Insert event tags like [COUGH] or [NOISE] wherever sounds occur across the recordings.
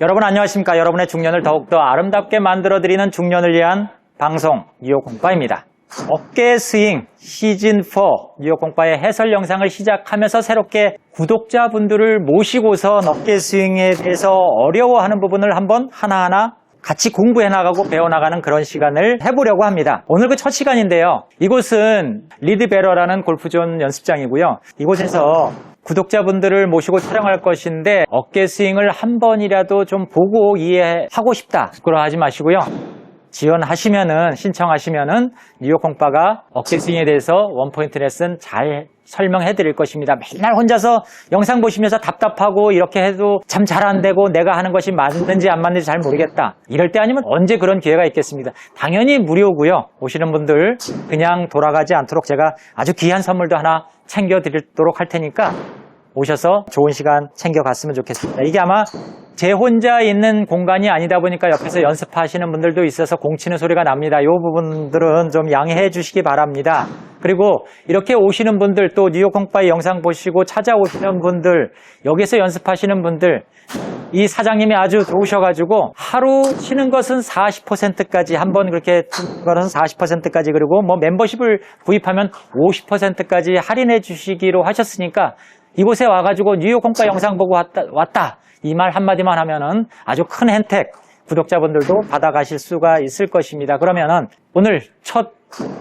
여러분 안녕하십니까? 여러분의 중년을 더욱더 아름답게 만들어드리는 중년을 위한 방송 뉴욕 공파입니다. 어깨 스윙 시즌4 뉴욕 공파의 해설 영상을 시작하면서 새롭게 구독자분들을 모시고서 어깨 스윙에 대해서 어려워하는 부분을 한번 하나하나 같이 공부해 나가고 배워 나가는 그런 시간을 해보려고 합니다. 오늘 그 첫 시간인데요. 이곳은 리드베러라는 골프존 연습장이고요. 이곳에서 구독자분들을 모시고 촬영할 것인데 어깨 스윙을 한 번이라도 좀 보고 이해하고 싶다. 부끄러워하지 마시고요. 지원하시면은 신청하시면은 뉴욕 공파가 어깨 스윙에 대해서 원포인트 레슨 잘 설명해 드릴 것입니다. 맨날 혼자서 영상 보시면서 답답하고 이렇게 해도 참 잘 안 되고 내가 하는 것이 맞는지 안 맞는지 잘 모르겠다. 이럴 때 아니면 언제 그런 기회가 있겠습니다. 당연히 무료고요. 오시는 분들 그냥 돌아가지 않도록 제가 아주 귀한 선물도 하나 챙겨 드리도록 할 테니까 오셔서 좋은 시간 챙겨갔으면 좋겠습니다. 이게 아마 제 혼자 있는 공간이 아니다 보니까 옆에서 연습하시는 분들도 있어서 공치는 소리가 납니다. 이 부분들은 좀 양해해 주시기 바랍니다. 그리고 이렇게 오시는 분들 또 뉴욕 공파의 영상 보시고 찾아오시는 분들 여기서 연습하시는 분들 이 사장님이 아주 좋으셔가지고 하루 쉬는 것은 40%까지 한 번 그렇게 거는 40%까지 그리고 뭐 멤버십을 구입하면 50%까지 할인해 주시기로 하셨으니까 이곳에 와가지고 뉴욕 공과 영상 보고 왔다, 왔다. 이 말 한마디만 하면은 아주 큰 혜택 구독자분들도 받아가실 수가 있을 것입니다. 그러면은 오늘 첫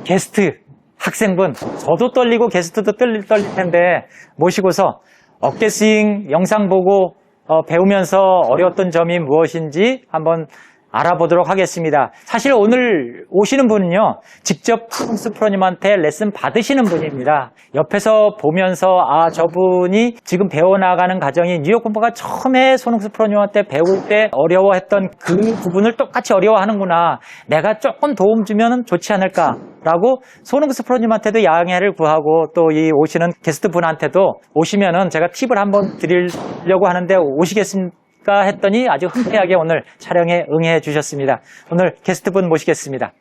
게스트 학생분 저도 떨리고 게스트도 떨릴, 떨릴 텐데 모시고서 어깨 스윙 영상 보고 어, 배우면서 어려웠던 점이 무엇인지 한번 알아보도록 하겠습니다. 사실 오늘 오시는 분은요, 직접 홈스 프로님한테 레슨 받으시는 분입니다. 옆에서 보면서, 아, 저분이 지금 배워나가는 과정이 뉴욕 공부가 처음에 손흥수 프로님한테 배울 때 어려워했던 그 부분을 똑같이 어려워하는구나. 내가 조금 도움 주면 좋지 않을까 라고 손흥수 프로님한테도 양해를 구하고 또 이 오시는 게스트 분한테도 오시면은 제가 팁을 한번 드리려고 하는데 오시겠습니 까? 가 했더니 아주 흔쾌하게 오늘 촬영에 응해 주셨습니다. 오늘 게스트분 모시겠습니다.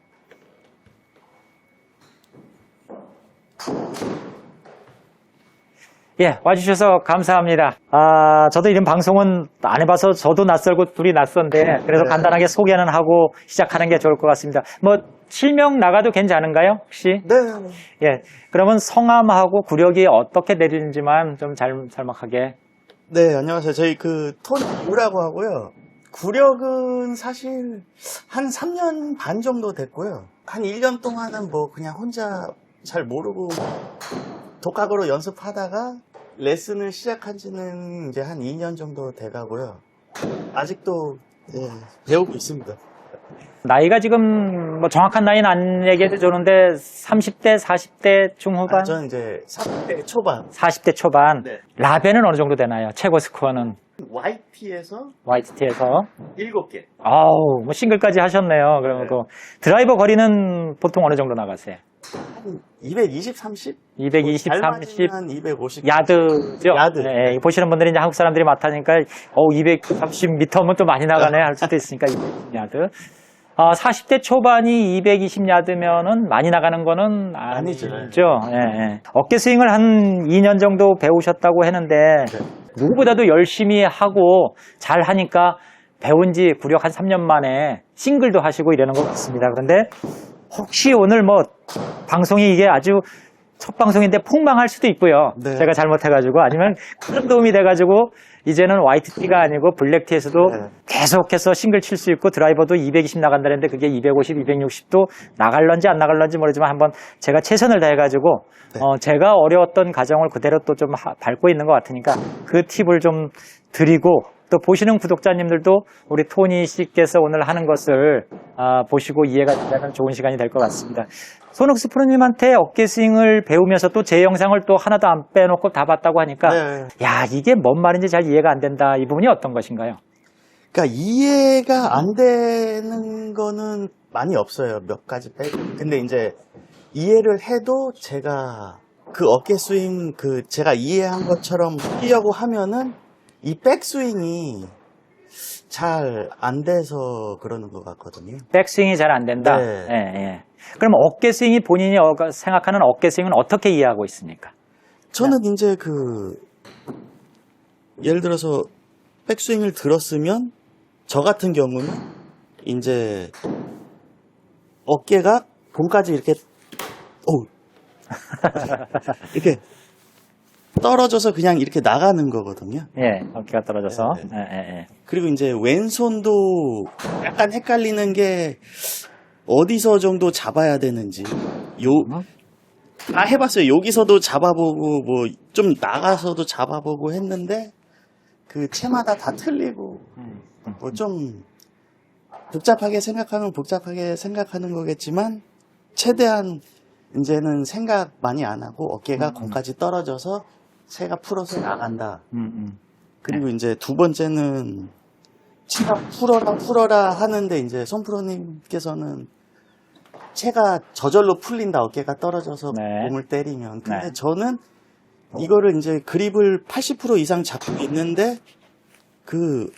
예, 와주셔서 감사합니다. 아, 저도 이런 방송은 안 해봐서 저도 낯설고 둘이 낯선데, 그래서 네. 간단하게 소개는 하고 시작하는 게 좋을 것 같습니다. 뭐, 실명 나가도 괜찮은가요? 혹시? 네. 예, 그러면 성함하고 구력이 어떻게 내리는지만 좀 잘, 살막하게. 네, 안녕하세요. 저희 그 토니 우라고 하고요. 구력은 사실 한 3년 반 정도 됐고요. 한 1년 동안은 뭐 그냥 혼자 잘 모르고 독학으로 연습하다가 레슨을 시작한 지는 이제 한 2년 정도 돼 가고요. 아직도 예, 배우고 있습니다. 나이가 지금 뭐 정확한 나이는 안 얘기해도 좋은데 30대, 40대 중후반, 아, 저는 이제 30대 초반 40대 초반. 네. 라벤은 어느 정도 되나요? 최고 스코어는 YT에서 YT에서. 7개. 아우, 뭐 싱글까지 하셨네요. 그러면 네. 그 드라이버 거리는 보통 어느 정도 나가세요? 한 220, 30? 220, 잘30 맞으면 250. 야드죠? 야드. 네, 보시는 분들이 이제 한국 사람들이 많다니까, 어, 230m면 또 많이 나가네 할 수도 있으니까 220야드. 어, 40대 초반이 220야드면은 많이 나가는 거는 아니죠. 아니죠. 예, 예. 어깨 스윙을 한 2년 정도 배우셨다고 했는데, 네. 누구보다도 열심히 하고 잘 하니까 배운 지 구력 한 3년 만에 싱글도 하시고 이러는 것 같습니다. 그런데 혹시 오늘 뭐 방송이 이게 아주 첫 방송인데 폭망할 수도 있고요. 네. 제가 잘못해가지고 아니면 큰 도움이 돼가지고 이제는 화이트티가 아니고 블랙티에서도 네. 계속해서 싱글 칠 수 있고 드라이버도 220 나간다는데 그게 250, 260도 나갈런지 안 나갈런지 모르지만 한번 제가 최선을 다해가지고 네. 어, 제가 어려웠던 과정을 그대로 또 좀 밟고 있는 것 같으니까 그 팁을 좀 드리고 또 보시는 구독자님들도 우리 토니 씨께서 오늘 하는 것을 아, 보시고 이해가 되는 좋은 시간이 될 것 같습니다. 손옥수 프로님한테 어깨 스윙을 배우면서 또 제 영상을 또 하나도 안 빼놓고 다 봤다고 하니까 네. 야 이게 뭔 말인지 잘 이해가 안 된다. 이 부분이 어떤 것인가요? 그러니까 이해가 안 되는 거는 많이 없어요. 몇 가지 빼고. 근데 이제 이해를 해도 제가 그 어깨 스윙 그 제가 이해한 것처럼 하려고 하면은 이 백스윙이 잘 안 돼서 그러는 것 같거든요. 백스윙이 잘 안 된다. 네. 예, 예. 그럼 어깨 스윙이 본인이 어- 생각하는 어깨 스윙은 어떻게 이해하고 있습니까? 저는 이제 그 예를 들어서 백스윙을 들었으면 저 같은 경우는 이제 어깨가 봉까지 이렇게 오 [LAUGHS] 이렇게 떨어져서 그냥 이렇게 나가는 거거든요. 예, 어깨가 떨어져서. 네, 예, 예, 예. 그리고 이제 왼손도 약간 헷갈리는 게 어디서 정도 잡아야 되는지 요 다 해봤어요. 여기서도 잡아보고 뭐 좀 나가서도 잡아보고 했는데 그 채마다 다 틀리고 음, 뭐좀 복잡하게 생각하면 복잡하게 생각하는 거겠지만 최대한 이제는 생각 많이 안 하고 어깨가 음. 공까지 떨어져서 새가 풀어서 나간다. 음, 음. 그리고 이제 두 번째는 채가 풀어라 풀어라 하는데 이제 손프로님께서는 채가 저절로 풀린다 어깨가 떨어져서 네. 몸을 때리면 근데 네. 저는 이거를 이제 그립을 80% 이상 잡고 있는데 그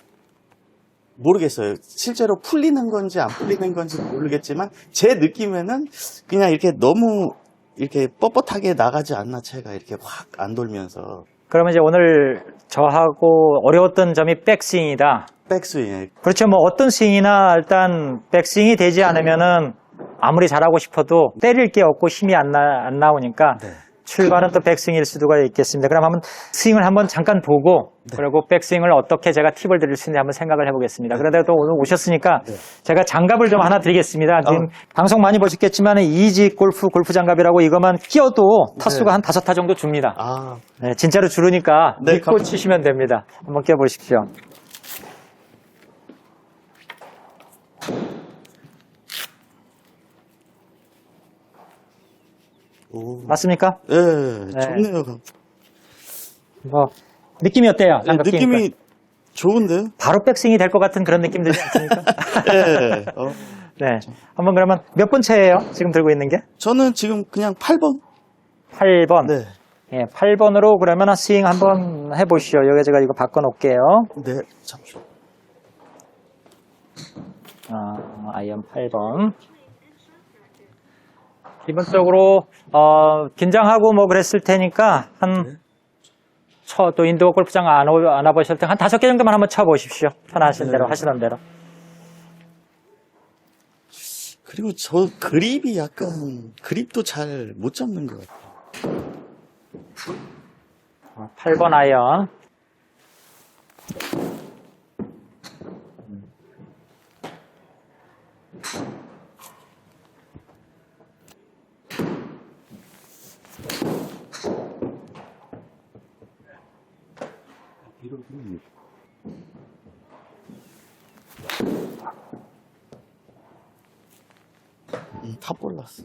모르겠어요 실제로 풀리는 건지 안 풀리는 건지 모르겠지만 제 느낌에는 그냥 이렇게 너무 이렇게 뻣뻣하게 나가지 않나 채가 이렇게 확 안 돌면서 그러면 이제 오늘 저하고 어려웠던 점이 백스윙이다. 백스윙에 그렇죠. 뭐 어떤 스윙이나 일단 백스윙이 되지 않으면은 아무리 잘하고 싶어도 때릴 게 없고 힘이 안, 나, 안 나오니까 네. 출발은 또 백스윙일 수가 있겠습니다. 그럼 한번 스윙을 한번 잠깐 보고 네. 그리고 백스윙을 어떻게 제가 팁을 드릴 수 있는지 한번 생각을 해보겠습니다. 그러다 또 오늘 오셨으니까 네. 제가 장갑을 좀 하나 드리겠습니다. 지금 어. 방송 많이 보셨겠지만 이지 골프 골프 장갑이라고 이것만 끼워도 타수가 네. 한 다섯 타 정도 줍니다. 아 네, 진짜로 주르니까 네, 믿고 감사합니다. 치시면 됩니다. 한번 껴보십시오. 오. 맞습니까? 예, 네. 좋네요. 뭐 느낌이 어때요? 끼니까? 느낌이 좋은데요? 바로 백스윙이 될 것 같은 그런 느낌 들지 [LAUGHS] 않습니까? 예. [LAUGHS] 어. 네. 한번 그러면 몇 번째예요? 지금 들고 있는 게? 저는 지금 그냥 8번. 8번. 네. 예, 8번으로 그러면 스윙 한번 해보시죠. 여기 제가 이거 바꿔놓을게요. 네. 잠시만. 어, 아이언 8번. 기본적으로, 어, 긴장하고 뭐 그랬을 테니까, 한, 쳐, 또 인도 골프장 안, 오- 안 와보실 때 한 다섯 개 정도만 한번 쳐보십시오. 편하신 네. 대로, 하시던 대로. 그리고 저 그립이 약간, 그립도 잘 못 잡는 것 같아요. 어, 8번 아이언. 음, 탑 올랐어.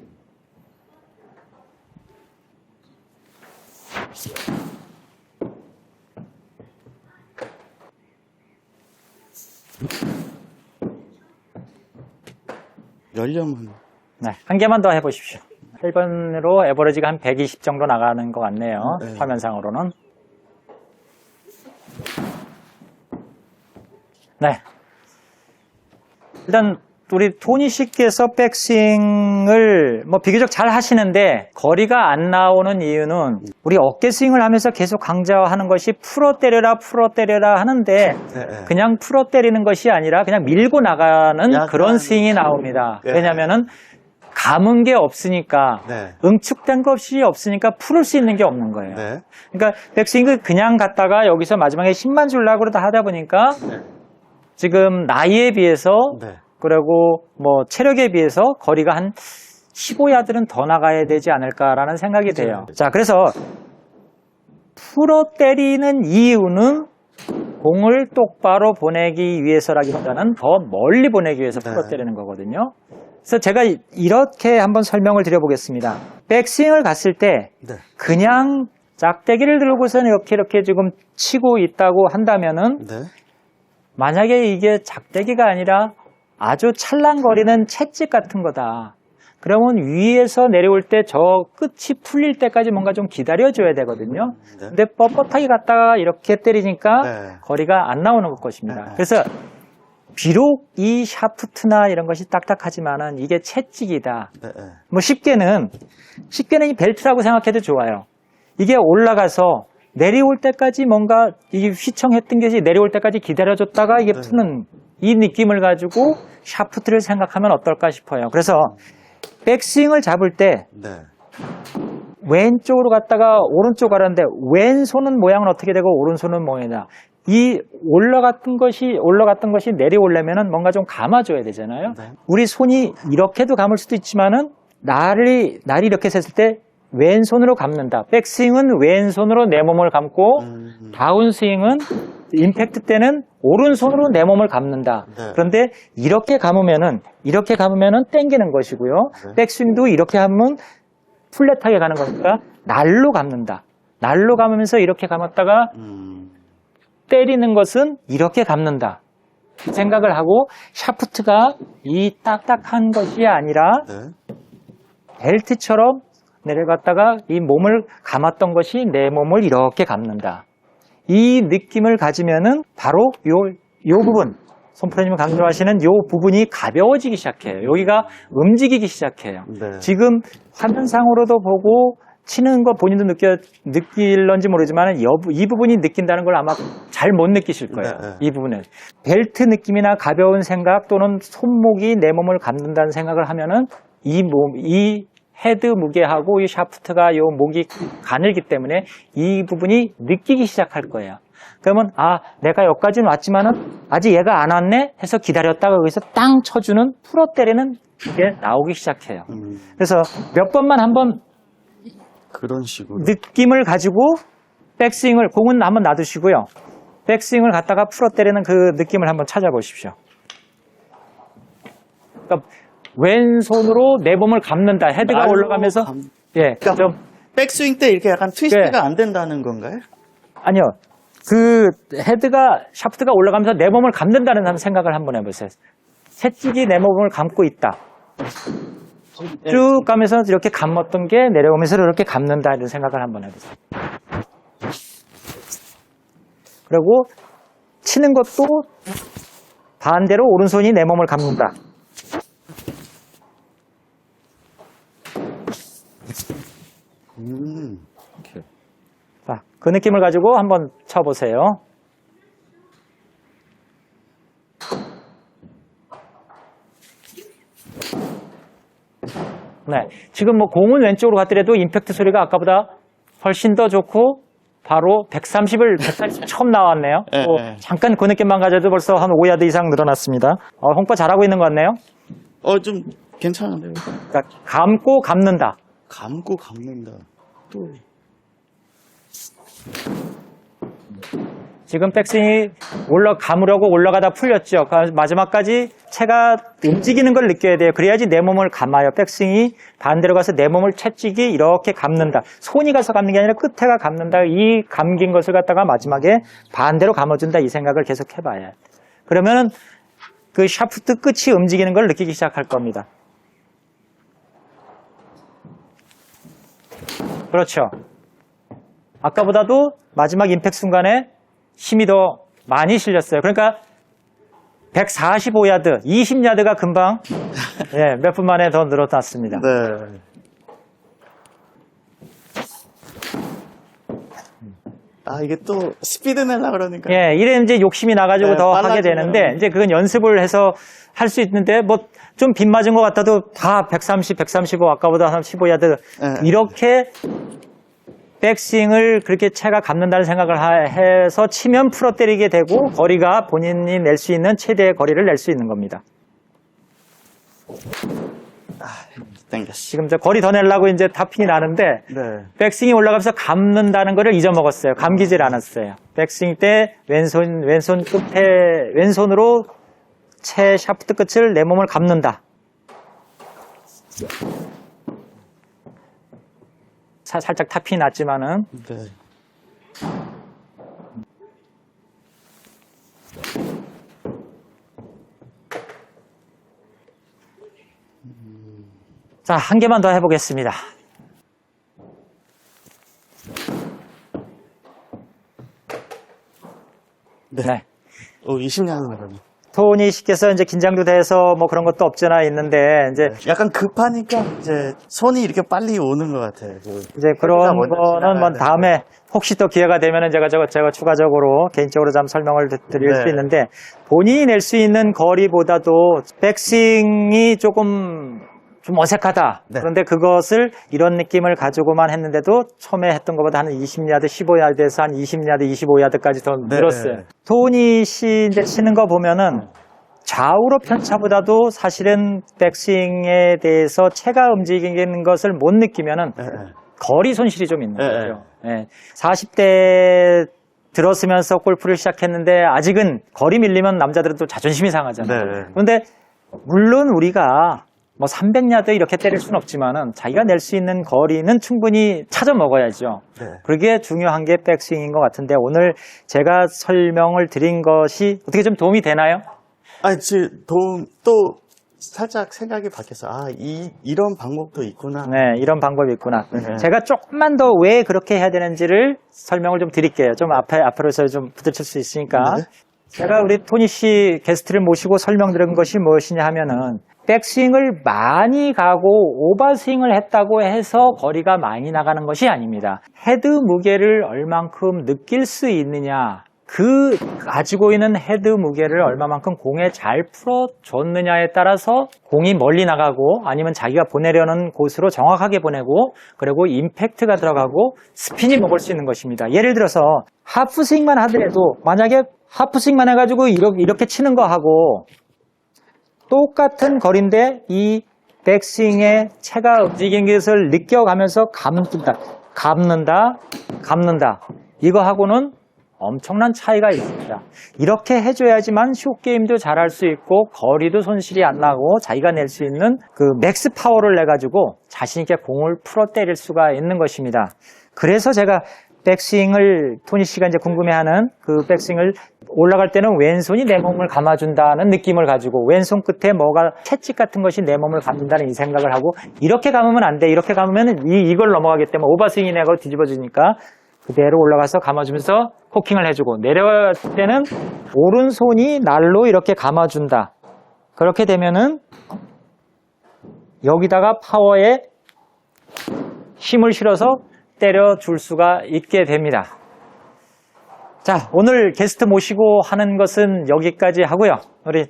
열려면 네, 한 개만 더 해보십시오. 8번으로 에버리지가 한 120 정도 나가는 것 같네요. 네. 화면상으로는. 네. 일단, 우리 토니 씨께서 백스윙을 뭐 비교적 잘 하시는데 거리가 안 나오는 이유는 우리 어깨 스윙을 하면서 계속 강조하는 것이 풀어 때려라 풀어 때려라 하는데 네, 네. 그냥 풀어 때리는 것이 아니라 그냥 밀고 나가는 그런 스윙이 나옵니다. 네. 왜냐면은 감은 게 없으니까 네. 응축된 것이 없으니까 풀을 수 있는 게 없는 거예요. 네. 그러니까 백스윙을 그냥 갔다가 여기서 마지막에 힘만 주려고 그러다 하다 보니까 네. 지금 나이에 비해서 네. 그리고 뭐 체력에 비해서 거리가 한 15야드는 더 나가야 되지 않을까라는 생각이 돼요. 자, 그래서 풀어 때리는 이유는 공을 똑바로 보내기 위해서라기보다는 더 멀리 보내기 위해서 풀어 네. 때리는 거거든요. 그래서 제가 이렇게 한번 설명을 드려보겠습니다. 백스윙을 갔을 때 네. 그냥 짝대기를 들고서는 이렇게 이렇게 지금 치고 있다고 한다면은 네. 만약에 이게 작대기가 아니라 아주 찰랑거리는 채찍 같은 거다. 그러면 위에서 내려올 때 저 끝이 풀릴 때까지 뭔가 좀 기다려줘야 되거든요. 네. 근데 뻣뻣하게 갔다가 이렇게 때리니까 네. 거리가 안 나오는 것입니다. 네. 그래서 비록 이 샤프트나 이런 것이 딱딱하지만은 이게 채찍이다. 네. 네. 뭐 쉽게는 쉽게는 이 벨트라고 생각해도 좋아요. 이게 올라가서 내려올 때까지 뭔가 이게 휘청했던 것이 내려올 때까지 기다려줬다가 이게 네. 푸는 이 느낌을 가지고 샤프트를 생각하면 어떨까 싶어요. 그래서 백스윙을 잡을 때 네. 왼쪽으로 갔다가 오른쪽 가라는데 왼손은 모양은 어떻게 되고 오른손은 모양이냐. 이 올라갔던 것이 올라갔던 것이 내려오려면은 뭔가 좀 감아줘야 되잖아요. 네. 우리 손이 이렇게도 감을 수도 있지만은 날이 날이 이렇게 섰을 때 왼손으로 감는다. 백스윙은 왼손으로 내 몸을 감고 음, 다운스윙은 임팩트 때는 오른손으로 내 몸을 감는다. 네. 그런데 이렇게 감으면은 이렇게 감으면은 땡기는 것이고요. 네. 백스윙도 이렇게 하면 플랫하게 가는 거니까 날로 감는다. 날로 감으면서 이렇게 감았다가 음, 때리는 것은 이렇게 감는다. 이 생각을 하고 샤프트가 이 딱딱한 것이 아니라 네. 벨트처럼 내려갔다가 이 몸을 감았던 것이 내 몸을 이렇게 감는다. 이 느낌을 가지면은 바로 요, 요 부분, 손프로님이 강조하시는 요 부분이 가벼워지기 시작해요. 여기가 움직이기 시작해요. 네. 지금 화면상으로도 보고 치는 거 본인도 느껴, 느낄런지 모르지만 이 부분이 느낀다는 걸 아마 잘 못 느끼실 거예요. 네, 네. 이 부분은. 벨트 느낌이나 가벼운 생각 또는 손목이 내 몸을 감는다는 생각을 하면은 이 몸, 이 헤드 무게하고 이 샤프트가 요 목이 가늘기 때문에 이 부분이 느끼기 시작할 거예요. 그러면 아 내가 여기까지는 왔지만은 아직 얘가 안 왔네 해서 기다렸다가 여기서 땅 쳐주는 풀어 때리는 게 나오기 시작해요. 음, 그래서 몇 번만 한번 그런 식으로. 느낌을 가지고 백스윙을 공은 한번 놔두시고요. 백스윙을 갖다가 풀어 때리는 그 느낌을 한번 찾아보십시오. 그러니까 왼손으로 내 몸을 감는다. 헤드가 날로 올라가면서 감- 예, 그러니까 좀 백스윙 때 이렇게 약간 트위스트가 네. 안 된다는 건가요? 아니요. 그 헤드가 샤프트가 올라가면서 내 몸을 감는다는 생각을 한번 해보세요. 채찍이 내 몸을 감고 있다. 쭉 가면서 이렇게 감았던 게 내려오면서 이렇게 감는다 이런 생각을 한번 해보세요. 그리고 치는 것도 반대로 오른손이 내 몸을 감는다. 음, 자, 그 느낌을 가지고 한번 쳐보세요. 네. 지금 뭐 공은 왼쪽으로 갔더라도 임팩트 소리가 아까보다 훨씬 더 좋고 바로 130을 140 처음 나왔네요. 예, 또 예. 잠깐 그 느낌만 가져도 벌써 한 5야드 이상 늘어났습니다. 어, 홍빠 잘하고 있는 것 같네요. 어, 좀 괜찮은데요? 그러니까 감고 감는다. 감고 감는다. 또. 지금 백스윙이 올라 감으려고 올라가다 풀렸죠. 그 마지막까지 채가 움직이는 걸 느껴야 돼요. 그래야지 내 몸을 감아요. 백스윙이 반대로 가서 내 몸을 채찍이 이렇게 감는다. 손이 가서 감는 게 아니라 끝에가 감는다. 이 감긴 것을 갖다가 마지막에 반대로 감아준다. 이 생각을 계속 해봐야. 그러면은 그 샤프트 끝이 움직이는 걸 느끼기 시작할 겁니다. 그렇죠. 아까보다도 마지막 임팩 순간에 힘이 더 많이 실렸어요. 그러니까 145야드, 20야드가 금방 [LAUGHS] 예, 몇 분 만에 더 늘어났습니다. 네. 아, 이게 또 스피드 내려 그러니까. 예, 이래 이제 욕심이 나가지고 네, 더 하게. 되는데 이제 그건 연습을 해서 할 수 있는데 뭐 좀 빗 맞은 것 같아도 다 130, 135 아까보다 한 15야드 네. 이렇게 백스윙을 그렇게 채가 감는다는 생각을 하- 해서 치면 풀어 때리게 되고 거리가 본인이 낼 수 있는 최대의 거리를 낼 수 있는 겁니다. 지금 이제 거리 더 내려고 이제 타핑이 나는데 네. 백스윙이 올라가면서 감는다는 거를 잊어먹었어요. 감기질 않았어요. 백스윙 때 왼손 왼손 끝에 왼손으로 채 샤프트 끝을 내 몸을 감는다. 사- 살짝 타핑이 났지만은 네. 자 한 개만 더 해보겠습니다. 네. 네. 어, 20년 나가네. 토니 씨께서 이제 긴장도 돼서 뭐 그런 것도 없잖아 있는데 이제 약간 급하니까 이제 손이 이렇게 빨리 오는 것 같아요. 그 이제 그런 먼저 거는 뭐 지나가야 다음에 혹시 또 기회가 되면은 제가 저거 제가 추가적으로 개인적으로 좀 설명을 드- 드릴 네. 수 있는데 본인이 낼 수 있는 거리보다도 백스윙이 조금 좀 어색하다. 네. 그런데 그것을 이런 느낌을 가지고만 했는데도 처음에 했던 것보다 한 20야드, 15야드에서 한 20야드, 25야드까지 더 네. 늘었어요. 토니 씨 이제 치는 거 보면은 좌우로 편차보다도 사실은 백스윙에 대해서 체가 움직이는 것을 못 느끼면은 예, 예. 거리 손실이 좀 있는 예, 거죠. 예. 40대 들었으면서 골프를 시작했는데 아직은 거리 밀리면 남자들은 또 자존심이 상하잖아요. 네. 그런데 물론 우리가 뭐 300야드 이렇게 때릴 수는 없지만은 자기가 낼 수 있는 거리는 충분히 찾아 먹어야죠. 네. 그게 중요한 게 백스윙인 것 같은데 오늘 제가 설명을 드린 것이 어떻게 좀 도움이 되나요? 아니, 지금 도움, 또 살짝 생각이 바뀌었어. 아, 이, 이런 방법도 있구나. 네, 이런 방법이 있구나. 네. 제가 조금만 더 왜 그렇게 해야 되는지를 설명을 좀 드릴게요. 좀 앞에, 앞으로서 좀 부딪힐 수 있으니까. 네. 제가 우리 토니 씨 게스트를 모시고 설명드린 것이 무엇이냐 하면은, 백스윙을 많이 가고 오버스윙을 했다고 해서 거리가 많이 나가는 것이 아닙니다. 헤드 무게를 얼만큼 느낄 수 있느냐, 그 가지고 있는 헤드 무게를 얼마만큼 공에 잘 풀어줬느냐에 따라서 공이 멀리 나가고 아니면 자기가 보내려는 곳으로 정확하게 보내고 그리고 임팩트가 들어가고 스핀이 먹을 수 있는 것입니다. 예를 들어서 하프 스윙만 하더라도 만약에 하프 스윙만 해가지고 이렇게, 이렇게 치는 거 하고 똑같은 거리인데 이 백스윙의 체가 움직이는 것을 느껴가면서 감는다, 감는다, 감는다. 이거하고는 엄청난 차이가 있습니다. 이렇게 해줘야지만 숏게임도 잘할 수 있고 거리도 손실이 안 나고 자기가 낼 수 있는 그 맥스 파워를 내가지고 자신있게 공을 풀어 때릴 수가 있는 것입니다. 그래서 제가 백스윙을 토니 씨가 이제 궁금해하는 그 백스윙을 올라갈 때는 왼손이 내 몸을 감아준다는 느낌을 가지고 왼손 끝에 뭐가 채찍 같은 것이 내 몸을 감는다는 이 생각을 하고 이렇게 감으면 안 돼. 이렇게 감으면 이, 이걸 넘어가기 때문에 오버스윙이 내가 뒤집어지니까 그대로 올라가서 감아주면서 코킹을 해주고 내려갈 때는 오른손이 날로 이렇게 감아준다. 그렇게 되면은 여기다가 파워에 힘을 실어서 때려 줄 수가 있게 됩니다. 자, 오늘 게스트 모시고 하는 것은 여기까지 하고요. 우리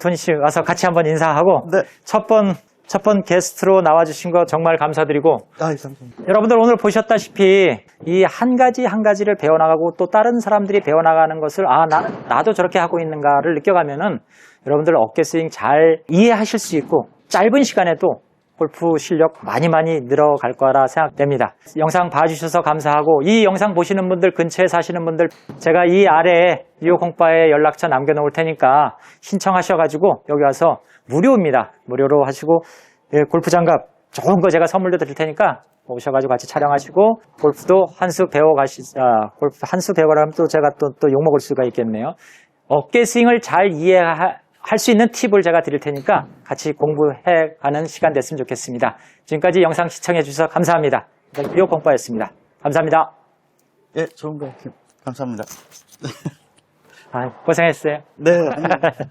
토니 씨 와서 같이 한번 인사하고 네. 첫 번, 첫 번 게스트로 나와주신 거 정말 감사드리고 아, 감사합니다. 여러분들 오늘 보셨다시피 이 한 가지 한 가지를 배워나가고 또 다른 사람들이 배워나가는 것을 아, 나, 나도 저렇게 하고 있는가를 느껴가면은 여러분들 어깨 스윙 잘 이해하실 수 있고 짧은 시간에도 골프 실력 많이 많이 늘어갈 거라 생각됩니다. 영상 봐주셔서 감사하고 이 영상 보시는 분들 근처에 사시는 분들 제가 이 아래에 뉴욕 공바에 연락처 남겨놓을 테니까 신청하셔가지고 여기 와서 무료입니다. 무료로 하시고 예, 골프 장갑 좋은 거 제가 선물도 드릴 테니까 오셔가지고 같이 촬영하시고 골프도 한 수 배워 가시 아, 골프 한 수 배워가면 또 제가 또 또 욕 먹을 수가 있겠네요. 어깨 스윙을 잘 이해 할 수 있는 팁을 제가 드릴 테니까 같이 공부해 가는 시간 됐으면 좋겠습니다. 지금까지 영상 시청해 주셔서 감사합니다. 뉴욕 공부였습니다. 감사합니다. 예, 좋은 거. 감사합니다. 아, 고생했어요. 네. [LAUGHS]